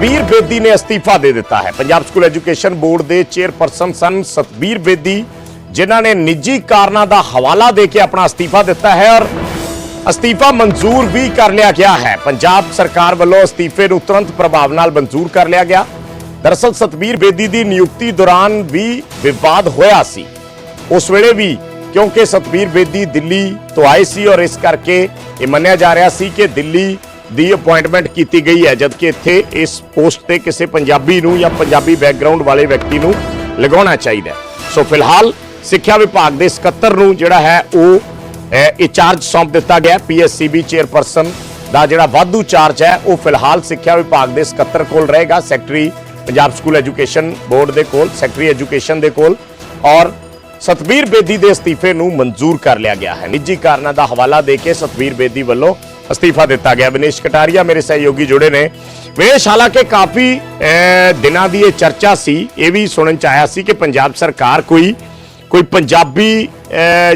ਸਤਬੀਰ ਬੇਦੀ ਨੇ ਅਸਤੀਫਾ ਦੇ ਦਿੱਤਾ ਹੈ। ਪੰਜਾਬ ਸਕੂਲ ਐਜੂਕੇਸ਼ਨ ਬੋਰਡ ਦੇ ਚੇਅਰਪਰਸਨ ਸਨ ਸਤਬੀਰ ਬੇਦੀ, ਜਿਨ੍ਹਾਂ ਨੇ ਨਿੱਜੀ ਕਾਰਨਾਂ ਦਾ ਹਵਾਲਾ ਦੇ ਕੇ ਆਪਣਾ ਅਸਤੀਫਾ ਦਿੱਤਾ ਹੈ ਔਰ ਅਸਤੀਫਾ ਮਨਜ਼ੂਰ ਵੀ ਕਰ ਲਿਆ ਗਿਆ ਹੈ। ਪੰਜਾਬ ਸਰਕਾਰ ਵੱਲੋਂ ਅਸਤੀਫੇ ਨੂੰ ਤੁਰੰਤ ਪ੍ਰਭਾਵ ਨਾਲ ਮਨਜ਼ੂਰ ਕਰ ਲਿਆ ਗਿਆ। ਦਰਅਸਲ ਸਤਬੀਰ ਬੇਦੀ ਦੀ ਨਿਯੁਕਤੀ ਦੌਰਾਨ ਵੀ ਵਿਵਾਦ ਹੋਇਆ ਸੀ। ਉਸ ਵੇਲੇ ਵੀ ਕਿਉਂਕਿ ਸਤਬੀਰ ਬੇਦੀ ਦਿੱਲੀ ਤੋਂ ਆਏ ਸੀ ਔਰ ਇਸ ਕਰਕੇ ਇਹ ਮੰਨਿਆ ਜਾ ਰਿਹਾ ਸੀ ਕਿ ਦਿੱਲੀ ਦੀ ਅਪਾਇੰਟਮੈਂਟ ਕੀਤੀ ਗਈ ਹੈ, ਜਦਕਿ ਇੱਥੇ ਇਸ ਪੋਸਟ ਤੇ ਕਿਸੇ ਪੰਜਾਬੀ ਨੂੰ ਜਾਂ ਪੰਜਾਬੀ ਬੈਕਗ੍ਰਾਉਂਡ ਵਾਲੇ ਵਿਅਕਤੀ ਨੂੰ ਲਗਾਉਣਾ ਚਾਹੀਦਾ ਸੋ ਫਿਲਹਾਲ ਸਿੱਖਿਆ ਵਿਭਾਗ ਦੇ ਸਕੱਤਰ ਨੂੰ ਜਿਹੜਾ ਹੈ, ਉਹ ਇਹ ਚਾਰਜ ਸੌਂਪ ਦਿੱਤਾ ਗਿਆ ਪੀਐਸਸੀਬੀ ਚੇਅਰਪਰਸਨ ਦਾ ਜਿਹੜਾ ਵਾਧੂ ਚਾਰਜ ਹੈ, ਉਹ ਫਿਲਹਾਲ ਸਿੱਖਿਆ ਵਿਭਾਗ ਦੇ ਸਕੱਤਰ ਕੋਲ ਰਹੇਗਾ secretary Punjab school education board ਦੇ ਕੋਲ ਸੈਕਟਰੀ ਐਜੂਕੇਸ਼ਨ ਦੇ ਕੋਲ, ਔਰ ਸਤਵੀਰ ਬੇਦੀ ਦੇ ਅਸਤੀਫੇ ਨੂੰ ਮਨਜ਼ੂਰ ਕਰ ਲਿਆ ਗਿਆ ਹੈ। ਨਿੱਜੀ ਕਾਰਨਾਂ ਦਾ ਹਵਾਲਾ ਦੇ ਕੇ ਸਤਵੀਰ ਬੇਦੀ ਵੱਲੋਂ ਅਸਤੀਫਾ ਦਿੱਤਾ ਗਿਆ। ਵਿਨੇਸ਼ ਕਟਾਰੀਆ ਮੇਰੇ ਸਹਿਯੋਗੀ ਜੁੜੇ ਨੇ। ਵਿਨੇਸ਼, ਹਾਲਾਂਕਿ ਕਾਫੀ ਦਿਨਾਂ ਦੀ ਇਹ ਚਰਚਾ ਸੀ, ਇਹ ਵੀ ਸੁਣਨ ਚ ਆਇਆ ਸੀ ਕਿ ਪੰਜਾਬ ਸਰਕਾਰ ਕੋਈ ਕੋਈ ਪੰਜਾਬੀ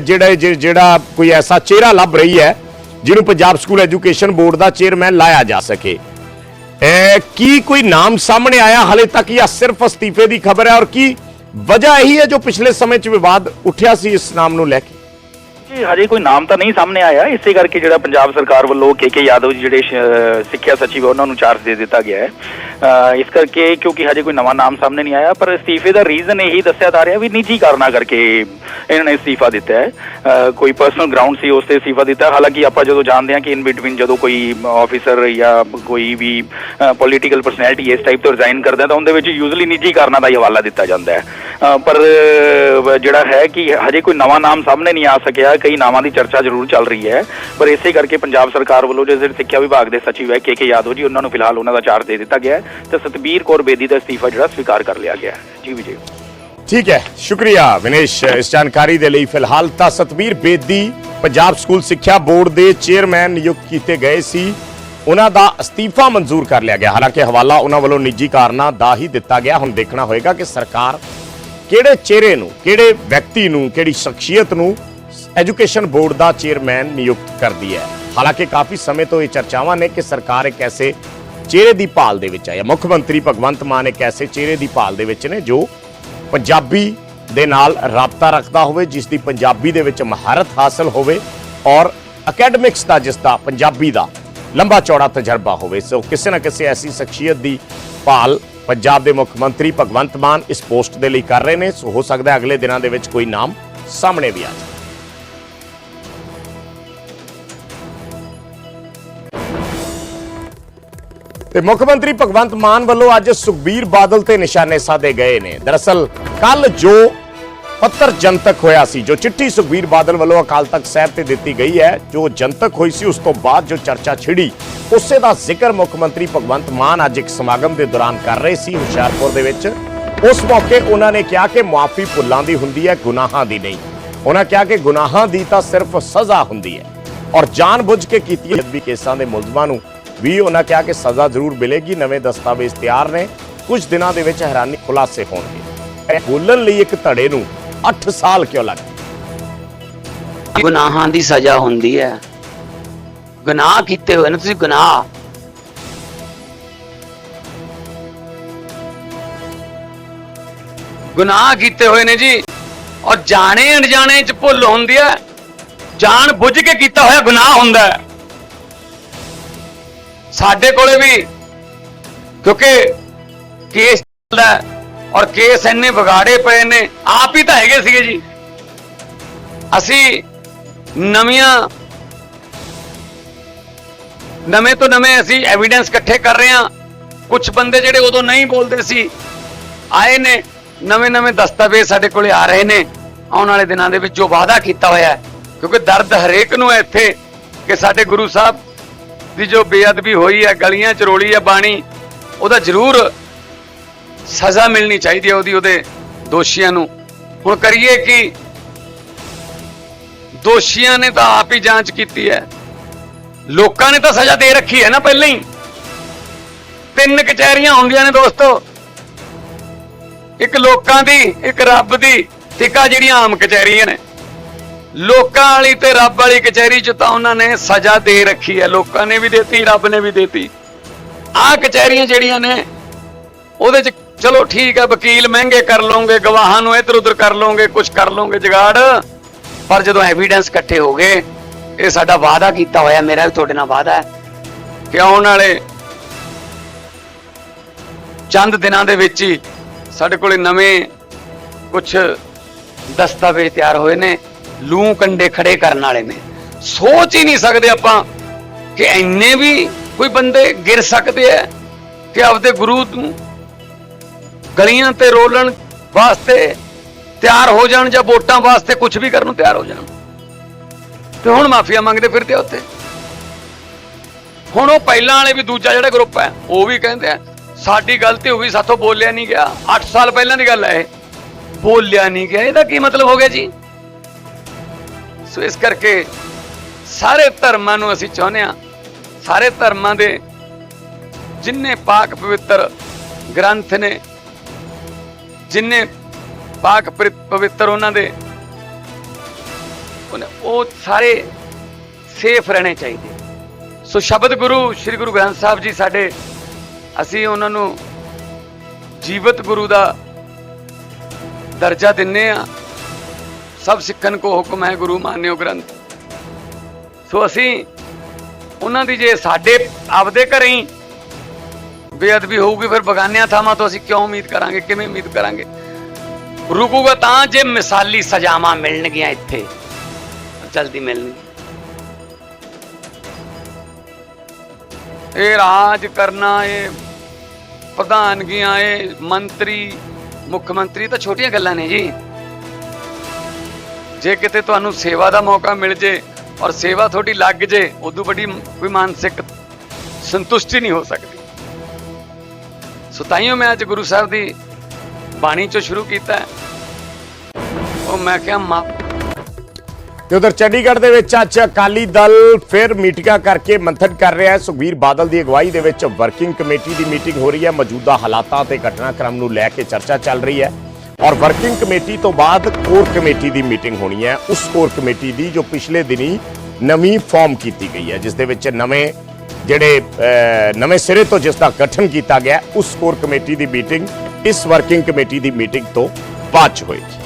ਜਿਹੜਾ ਜਿਹੜਾ ਕੋਈ ਐਸਾ ਚਿਹਰਾ ਲੱਭ ਰਹੀ ਹੈ, ਜਿਹਨੂੰ ਪੰਜਾਬ ਸਕੂਲ ਐਜੂਕੇਸ਼ਨ ਬੋਰਡ ਦਾ ਚੇਅਰਮੈਨ ਲਾਇਆ ਜਾ ਸਕੇ। ਕੀ ਕੋਈ ਨਾਮ ਸਾਹਮਣੇ ਆਇਆ? ਹਲੇ ਤੱਕ ਜਾਂ ਸਿਰਫ ਅਸਤੀਫੇ ਦੀ ਖਬਰ ਹੈ? ਔਰ ਕੀ ਵਜ੍ਹਾ ਇਹੀ ਹੈ ਜੋ ਪਿਛਲੇ ਸਮੇਂ 'ਚ ਵਿਵਾਦ ਉੱਠਿਆ ਸੀ ਇਸ ਨਾਮ ਨੂੰ ਲੈ ਕੇ? ਜੀ ਹਜੇ ਕੋਈ ਨਾਮ ਤਾਂ ਨਹੀਂ ਸਾਹਮਣੇ ਆਇਆ। ਇਸੇ ਕਰਕੇ ਜਿਹੜਾ ਪੰਜਾਬ ਸਰਕਾਰ ਵੱਲੋਂ ਕੇ ਕੇ ਯਾਦਵ ਜੀ ਜਿਹੜੇ ਸਿੱਖਿਆ ਸਚਿਵ ਆ, ਉਹਨਾਂ ਨੂੰ ਚਾਰਜ ਦੇ ਦਿੱਤਾ ਗਿਆ ਹੈ। ਇਸ ਕਰਕੇ ਕਿਉਂਕਿ ਹਜੇ ਕੋਈ ਨਵਾਂ ਨਾਮ ਸਾਹਮਣੇ ਨਹੀਂ ਆਇਆ ਪਰ ਅਸਤੀਫੇ ਦਾ ਰੀਜ਼ਨ ਇਹੀ ਦੱਸਿਆ ਜਾ ਰਿਹਾ ਵੀ ਨਿੱਜੀ ਕਾਰਨਾਂ ਕਰਕੇ ਇਹਨਾਂ ਨੇ ਅਸਤੀਫਾ ਦਿੱਤਾ ਹੈ। ਕੋਈ ਪਰਸਨਲ ਗਰਾਊਂਡ ਸੀ ਉਸ ਤੇ ਅਸਤੀਫਾ ਦਿੱਤਾ। ਹਾਲਾਂਕਿ ਆਪਾਂ ਜਦੋਂ ਜਾਣਦੇ ਹਾਂ ਕਿ ਇਨ ਬਿਟਵੀਨ ਜਦੋਂ ਕੋਈ ਆਫੀਸਰ ਜਾਂ ਕੋਈ ਵੀ ਪੋਲੀਟੀਕਲ ਪਰਸਨੈਲਿਟੀ ਇਸ ਟਾਈਪ ਤੋਂ ਰਿਜ਼ਾਈਨ ਕਰਦਾ ਤਾਂ ਉਹਦੇ ਵਿੱਚ ਯੂਜਲੀ ਨਿੱਜੀ ਕਾਰਨਾਂ ਦਾ ਹੀ ਹਵਾਲਾ ਦਿੱਤਾ ਜਾਂਦਾ ਹੈ। ਪਰ ਜਿਹੜਾ ਹੈ ਕਿ ਹਜੇ ਕੋਈ ਨਵਾਂ ਨਾਮ ਸਾਹਮਣੇ ਨਹੀਂ ਆ ਸਕਿਆ। ਕਈ ਨਾਵਾਂ ਦੀ ਚਰਚਾ ਜ਼ਰੂਰ ਚੱਲ ਰਹੀ ਹੈ। ਪਰ ਇਸੇ ਕਰਕੇ ਪੰਜਾਬ ਸਰਕਾਰ ਵੱਲੋਂ ਜਿਹੜੇ ਸਿੱਖਿਆ ਵਿਭਾਗ ਦੇ ਸਚਿਵ ਹੈ ਕੇ ਕੇ ਯਾਦਵ ਜੀ, ਉਹਨਾਂ ਨੂੰ ਫਿਲਹਾਲ ਉਹਨਾਂ ਦਾ ਚਾਰਜ ਦੇ ਦਿੱਤਾ ਗਿਆ ਹੈ ਤੇ ਸਤਬੀਰ ਕੌਰ ਬੇਦੀ ਦਾ ਅਸਤੀਫਾ ਜਿਹੜਾ ਸਵੀਕਾਰ ਕਰ ਲਿਆ ਗਿਆ ਹੈ। ਜੀ ਵਿਜੇ। ਠੀਕ ਹੈ, ਸ਼ੁਕਰੀਆ ਵਿਨੇਸ਼, ਇਸ ਜਾਣਕਾਰੀ ਦੇ ਲਈ ਫਿਲਹਾਲ ਤਾਂ ਸਤਬੀਰ ਬੇਦੀ ਪੰਜਾਬ ਸਕੂਲ ਸਿੱਖਿਆ ਬੋਰਡ ਦੇ ਚੇਅਰਮੈਨ ਨਿਯੁਕਤ ਕੀਤੇ ਗਏ ਸੀ। ਉਹਨਾਂ ਦਾ ਅਸਤੀਫਾ ਮਨਜ਼ੂਰ ਕਰ ਲਿਆ ਗਿਆ। ਹਾਲਾਂਕਿ ਹਵਾਲਾ ਉਹਨਾਂ ਵੱਲੋਂ ਨਿੱਜੀ ਕਾਰਨਾਂ ਦਾ ਹੀ ਦਿੱਤਾ ਗਿਆ। ਹੁਣ ਦੇਖਣਾ ਹੋਏਗਾ ਕਿ ਸਰਕਾਰ ਕਿਹੜੇ ਚਿਹਰੇ ਨੂੰ, ਕਿਹੜੇ ਵਿਅਕਤੀ ਨੂੰ, ਕਿਹੜੀ ਸ਼ਖਸੀਅਤ ਨੂੰ ਐਜੂਕੇਸ਼ਨ ਬੋਰਡ ਦਾ ਚੇਅਰਮੈਨ ਨਿਯੁਕਤ ਕਰਦੀ ਹੈ। ਹਾਲਾਂਕਿ ਕਾਫੀ ਸਮੇਂ ਤੋਂ ਇਹ ਚਰਚਾਵਾਂ ਨੇ ਕਿ ਸਰਕਾਰ ਇੱਕ ਐਸੇ ਚਿਹਰੇ ਦੀ ਭਾਲ ਦੇ ਵਿੱਚ ਹੈ। ਜਾਂ ਮੁੱਖ ਮੰਤਰੀ ਭਗਵੰਤ ਮਾਨ ਇੱਕ ਐਸੇ ਚਿਹਰੇ ਦੀ ਭਾਲ ਦੇ ਵਿੱਚ ਨੇ ਜੋ ਪੰਜਾਬੀ ਦੇ ਨਾਲ ਰਾਬਤਾ ਰੱਖਦਾ ਹੋਵੇ, ਜਿਸ ਦੀ ਪੰਜਾਬੀ ਦੇ ਵਿੱਚ ਮਹਾਰਤ ਹਾਸਲ ਹੋਵੇ ਔਰ ਅਕੈਡਮਿਕਸ ਦਾ, ਜਿਸ ਦਾ ਪੰਜਾਬੀ ਦਾ ਲੰਬਾ ਚੌੜਾ ਤਜਰਬਾ ਹੋਵੇ। ਸੋ ਕਿਸੇ ਨਾ ਕਿਸੇ ਐਸੀ ਸ਼ਖਸੀਅਤ ਦੀ ਭਾਲ ਪੰਜਾਬ ਦੇ ਮੁੱਖ ਮੰਤਰੀ ਭਗਵੰਤ ਮਾਨ ਇਸ ਪੋਸਟ ਦੇ ਲਈ ਕਰ ਰਹੇ ਨੇ। ਸੋ ਹੋ ਸਕਦਾ ਅਗਲੇ ਦਿਨਾਂ ਦੇ ਵਿੱਚ ਕੋਈ ਨਾਮ ਸਾਹਮਣੇ ਵੀ ਆ ਜਾਵੇ ਤੇ ਮੁੱਖ ਮੰਤਰੀ ਭਗਵੰਤ ਮਾਨ ਵੱਲੋਂ ਅੱਜ ਸੁਖਬੀਰ ਬਾਦਲ ਤੇ ਨਿਸ਼ਾਨੇ ਸਾਧੇ ਗਏ ਨੇ। ਦਰਅਸਲ, ਕੱਲ ਜੋ ਪੱਤਰ ਜਨਤਕ ਹੋਇਆ ਸੀ, ਜੋ ਚਿੱਠੀ ਸੁਖਬੀਰ ਬਾਦਲ ਵੱਲੋਂ ਅਕਾਲ ਤਖਤ ਸਾਹਿਬ ਤੇ ਦਿੱਤੀ ਗਈ ਹੈ, ਜੋ ਜਨਤਕ ਹੋਈ ਸੀ, ਉਸ ਤੋਂ ਬਾਅਦ ਜੋ ਚਰਚਾ ਛਿੜੀ, ਉਸੇ ਦਾ ਜ਼ਿਕਰ ਮੁੱਖ ਮੰਤਰੀ ਭਗਵੰਤ ਮਾਨ ਅੱਜ ਇੱਕ ਸਮਾਗਮ ਦੇ ਦੌਰਾਨ ਕਰ ਰਹੇ ਸੀ ਹੁਸ਼ਿਆਰਪੁਰ ਦੇ ਵਿੱਚ। ਉਸ ਮੌਕੇ ਉਹਨਾਂ ਨੇ ਕਿਹਾ ਕਿ ਮੁਆਫੀ ਭੁੱਲਾਂ ਦੀ ਹੁੰਦੀ ਹੈ, ਗੁਨਾਹਾਂ ਦੀ ਨਹੀਂ। ਉਹਨਾਂ ਕਿਹਾ ਕਿ ਗੁਨਾਹਾਂ ਦੀ ਤਾਂ ਸਿਰਫ ਸਜ਼ਾ ਹੁੰਦੀ ਹੈ। ਔਰ ਜਾਣਬੁੱਝ ਕੇ ਕੀਤੀ ਵੀ ਕੇਸਾਂ ਦੇ ਮੁਲਜ਼ਮਾਂ ਨੂੰ ਵੀ ਉਹਨਾਂ ਕਿਹਾ ਕਿ ਸਜ਼ਾ ਜ਼ਰੂਰ ਮਿਲੇਗੀ, ਨਵੇਂ ਦਸਤਾਵੇਜ਼ ਤਿਆਰ ਨੇ। ਕੁਝ ਦਿਨਾਂ ਦੇ ਵਿੱਚ ਹੈਰਾਨੀ ਖੁਲਾਸੇ ਹੋਣਗੇ। ਬੋਲਣ ਲਈ ਇੱਕ ਧੜੇ ਨੂੰ 8 ਸਾਲ ਕਿਉਂ ਲੱਗ ਗੁਨਾਹਾਂ ਦੀ ਸਜ਼ਾ ਹੁੰਦੀ ਹੈ। ਗੁਨਾਹ ਕੀਤੇ ਹੋਏ ਨੇ, ਤੁਸੀਂ ਗੁਨਾਹ। ਗੁਨਾਹ ਕੀਤੇ ਹੋਏ ਨੇ ਜੀ, ਔਰ ਜਾਣੇ ਅਣਜਾਣੇ ਚ ਭੁੱਲ ਹੁੰਦੀ ਹੈ। ਜਾਣ ਬੁੱਝ ਕੇ ਕੀਤਾ ਹੋਇਆ ਗੁਨਾਹ ਹੁੰਦਾ ਹੈ। ਸਾਡੇ ਕੋਲੇ ਵੀ। ਕਿਉਂਕਿ ਕੇਸ ਚੱਲਦਾ ਔਰ ਕੇਸ ਇੰਨੇ ਵਿਗਾੜੇ ਪਏ ਨੇ। ਆਪ ਹੀ ਤਾਂ ਹੈਗੇ ਸੀਗੇ ਜੀ। ਅਸੀਂ ਨਵੀਆਂ, ਨਵੇਂ ਤੋਂ ਨਵੇਂ ਅਸੀਂ ਐਵੀਡੈਂਸ ਇਕੱਠੇ ਕਰ ਰਹੇ ਹਾਂ। ਕੁਝ ਬੰਦੇ ਜਿਹੜੇ ਉਦੋਂ ਨਹੀਂ ਬੋਲਦੇ ਸੀ, ਆਏ ਨੇ। ਨਵੇਂ ਨਵੇਂ ਦਸਤਾਵੇਜ਼ ਸਾਡੇ ਕੋਲੇ ਆ ਰਹੇ ਨੇ। ਆਉਣ ਵਾਲੇ ਦਿਨਾਂ ਦੇ ਵਿੱਚ ਜੋ ਵਾਅਦਾ ਕੀਤਾ ਹੋਇਆ ਹੈ। ਕਿਉਂਕਿ ਦਰਦ ਹਰੇਕ ਨੂੰ ਹੈ ਇੱਥੇ ਕਿ ਸਾਡੇ ਗੁਰੂ ਸਾਹਿਬ ਦੀ ਜੋ ਬੇਅਦਬੀ ਹੋਈ ਹੈ ਗਲੀਆਂ ਚ ਰੋਲੀ ਹੈ ਬਾਣੀ, ਉਹਦਾ ਜ਼ਰੂਰ ਸਜ਼ਾ ਮਿਲਣੀ ਚਾਹੀਦੀ ਹੈ ਉਹਦੀ, ਉਹਦੇ ਦੋਸ਼ੀਆਂ ਨੂੰ। ਹੁਣ ਕਰੀਏ ਕਿ? ਦੋਸ਼ੀਆਂ ਨੇ ਤਾਂ ਆਪ ਹੀ ਜਾਂਚ ਕੀਤੀ ਹੈ। ਲੋਕਾਂ ਨੇ ਤਾਂ ਸਜ਼ਾ ਦੇ ਰੱਖੀ ਹੈ ਨਾ ਪਹਿਲਾਂ ਹੀ। ਤਿੰਨ ਕਚਹਿਰੀਆਂ ਹੁੰਦੀਆਂ ਨੇ ਦੋਸਤੋ। ਇੱਕ ਲੋਕਾਂ ਦੀ, ਇੱਕ ਰੱਬ ਦੀ ਤੇ ਇੱਕ ਜਿਹੜੀਆਂ ਆਮ ਕਚਹਿਰੀਆਂ ਨੇ। ਲੋਕਾਂ ਵਾਲੀ ਤੇ ਰੱਬ ਵਾਲੀ ਕਚਹਿਰੀ ਚ ਤਾਂ ਉਹਨਾਂ ਨੇ ਸਜ਼ਾ ਦੇ ਰੱਖੀ ਹੈ। ਲੋਕਾਂ ਨੇ ਵੀ ਦਿੱਤੀ, ਰੱਬ ਨੇ ਵੀ ਦਿੱਤੀ। ਆਹ ਕਚਹਿਰੀਆਂ ਜਿਹੜੀਆਂ ਨੇ, ਉਹਦੇ ਚ ਚਲੋ ਠੀਕ ਹੈ, ਵਕੀਲ ਮਹਿੰਗੇ ਕਰ ਲਓਗੇ, ਗਵਾਹਾਂ ਨੂੰ ਇੱਧਰ ਉੱਧਰ ਕਰ ਲਓਗੇ ਕੁਝ ਕਰ ਲਓਗੇ ਜਗਾੜ। ਪਰ ਜਦੋਂ ਐਵੀਡੈਂਸ ਇਕੱਠੇ ਹੋ ਗਏ, ਇਹ ਸਾਡਾ ਵਾਅਦਾ ਕੀਤਾ ਹੋਇਆ, ਮੇਰਾ ਵੀ ਤੁਹਾਡੇ ਨਾਲ ਵਾਅਦਾ ਹੈ ਕਿ ਆਉਣ ਵਾਲੇ ਚੰਦ ਦਿਨਾਂ ਦੇ ਵਿੱਚ ਹੀ ਸਾਡੇ ਕੋਲੇ ਨਵੇਂ ਕੁਝ ਦਸਤਾਵੇਜ਼ ਤਿਆਰ ਹੋਏ ਨੇ। ਲੂ ਕੰਡੇ ਖੜੇ ਕਰਨ ਵਾਲੇ ਨੇ। ਸੋਚ ਹੀ ਨਹੀਂ ਸਕਦੇ ਆਪਾਂ ਕਿ ਇੰਨੇ ਵੀ ਕੋਈ ਬੰਦੇ ਗਿਰ ਸਕਦੇ ਆ ਕਿ ਆਪਦੇ ਗੁਰੂ ਨੂੰ ਗਲੀਆਂ ਤੇ ਰੋਲਣ ਵਾਸਤੇ ਤਿਆਰ ਹੋ ਜਾਣ ਜਾਂ ਵੋਟਾਂ ਵਾਸਤੇ ਕੁਝ ਵੀ ਕਰਨ ਨੂੰ ਤਿਆਰ ਹੋ ਜਾਣ। ਤੇ ਹੁਣ ਮਾਫੀਆ ਮੰਗਦੇ ਫਿਰਦੇ ਆ ਉੱਥੇ। ਹੁਣ ਉਹ ਪਹਿਲਾਂ ਵਾਲੇ ਵੀ ਦੂਜਾ ਜਿਹੜਾ ਗਰੁੱਪ ਹੈ ਉਹ ਵੀ ਕਹਿੰਦੇ ਆ, ਸਾਡੀ ਗਲਤੀ ਹੋ ਗਈ ਸਾਥੋਂ ਬੋਲਿਆ ਨਹੀਂ ਗਿਆ। 8 ਸਾਲ ਪਹਿਲਾਂ ਦੀ ਗੱਲ ਹੈ ਇਹ। ਬੋਲਿਆ ਨਹੀਂ ਗਿਆ, ਇਹਦਾ ਕੀ ਮਤਲਬ ਹੋ ਗਿਆ ਜੀ? ਸੋ ਇਸ ਕਰਕੇ ਸਾਰੇ ਧਰਮਾਂ ਨੂੰ ਅਸੀਂ ਚਾਹੁੰਦੇ ਆ ਸਾਰੇ ਧਰਮਾਂ ਦੇ ਜਿੰਨੇ ਪਾਕ ਪਵਿੱਤਰ ਗ੍ਰੰਥ ਨੇ, ਜਿੰਨੇ ਪਾਕ ਪਵਿ- ਪਵਿੱਤਰ ਉਹਨਾਂ ਦੇ ਉਹ ਸਾਰੇ ਸੇਫ ਰਹਿਣੇ ਚਾਹੀਦੇ। ਸੋ ਸ਼ਬਦ ਗੁਰੂ, ਸ੍ਰੀ ਗੁਰੂ ਗ੍ਰੰਥ ਸਾਹਿਬ ਜੀ ਸਾਡੇ, ਅਸੀਂ ਉਹਨਾਂ ਨੂੰ ਜੀਵਤ ਗੁਰੂ ਦਾ ਦਰਜਾ ਦਿੰਨੇ ਆ ਸਭ ਸਿੱਖਣ ਕੋ ਹੁਕਮ ਹੈ ਗੁਰੂ ਮਾਨਿਓ ਗ੍ਰੰਥ ਸੋ ਅਸੀਂ ਉਹਨਾਂ ਦੀ ਜੇ ਸਾਡੇ ਆਪਦੇ ਘਰੇ ਹੀ ਬੇਅਦਬੀ ਹੋਊਗੀ ਫਿਰ ਬਗਾਨਿਆਂ ਥਾਵਾਂ ਤੋਂ ਅਸੀਂ ਕਿਉਂ ਉਮੀਦ ਕਰਾਂਗੇ, ਕਿਵੇਂ ਉਮੀਦ ਕਰਾਂਗੇ? ਰੁਕੂਗਾ ਤਾਂ ਜੇ ਮਿਸਾਲੀ ਸਜ਼ਾਵਾਂ ਮਿਲਣਗੀਆਂ ਇੱਥੇ। ਜਲਦੀ ਮਿਲਣਗੀਆਂ ਇਹ ਰਾਜ ਕਰਨਾ, ਇਹ ਪ੍ਰਧਾਨਗੀਆਂ, ਇਹ ਮੰਤਰੀ, ਮੁੱਖ ਮੰਤਰੀ ਤਾਂ ਛੋਟੀਆਂ ਗੱਲਾਂ ਨੇ ਜੀ। ਜੇ ਕਿਤੇ ਤੁਹਾਨੂੰ ਸੇਵਾ ਦਾ ਮੌਕਾ ਮਿਲ ਜੇ ਔਰ ਸੇਵਾ ਤੁਹਾਡੀ ਲੱਗ ਜੇ, ਉਦੋਂ ਵੱਡੀ ਕੋਈ ਮਾਨਸਿਕ ਸੰਤੁਸ਼ਟੀ ਨਹੀਂ ਹੋ ਸਕਦੀ। ਸੋ ਤਾਈਓ ਮੈਂ ਅੱਜ ਗੁਰੂ ਸਾਹਿਬ ਦੀ ਬਾਣੀ ਚੋਂ ਸ਼ੁਰੂ ਕੀਤਾ। ਉਹ ਮੈਂ ਕਿਹਾ, ਮਾ ਤੇ ਉਧਰ ਚੰਡੀਗੜ੍ਹ ਦੇ ਵਿੱਚ ਅੱਜ ਅਕਾਲੀ ਦਲ ਫਿਰ ਮੀਟਿੰਗਾਂ ਕਰਕੇ ਮੰਥਨ ਕਰ ਰਿਹਾ ਹੈ। ਸੁਖਬੀਰ ਬਾਦਲ ਦੀ ਅਗਵਾਈ ਦੇ ਵਿੱਚ ਵਰਕਿੰਗ ਕਮੇਟੀ ਦੀ ਮੀਟਿੰਗ ਹੋ ਰਹੀ ਹੈ। ਮੌਜੂਦਾ ਹਾਲਾਤਾਂ ਤੇ ਘਟਨਾਕ੍ਰਮ ਨੂੰ ਲੈ ਕੇ ਚਰਚਾ ਚੱਲ ਰਹੀ ਹੈ। ਔਰ ਵਰਕਿੰਗ ਕਮੇਟੀ ਤੋਂ ਬਾਅਦ ਕੋਰ ਕਮੇਟੀ ਦੀ ਮੀਟਿੰਗ ਹੋਣੀ ਹੈ। ਉਸ ਕੋਰ ਕਮੇਟੀ ਦੀ ਜੋ ਪਿਛਲੇ ਦਿਨੀ ਨਵੀਂ ਫਾਰਮ ਕੀਤੀ ਗਈ ਹੈ, ਜਿਸ ਦੇ ਵਿੱਚ ਨਵੇਂ ਜਿਹੜੇ ਨਵੇਂ ਸਿਰੇ ਤੋਂ ਜਿਸ ਦਾ ਗਠਨ ਕੀਤਾ ਗਿਆ, ਉਸ ਕੋਰ ਕਮੇਟੀ ਦੀ ਮੀਟਿੰਗ ਇਸ ਵਰਕਿੰਗ ਕਮੇਟੀ ਦੀ ਮੀਟਿੰਗ ਤੋਂ ਬਾਅਦ ਚ ਹੋਏਗੀ।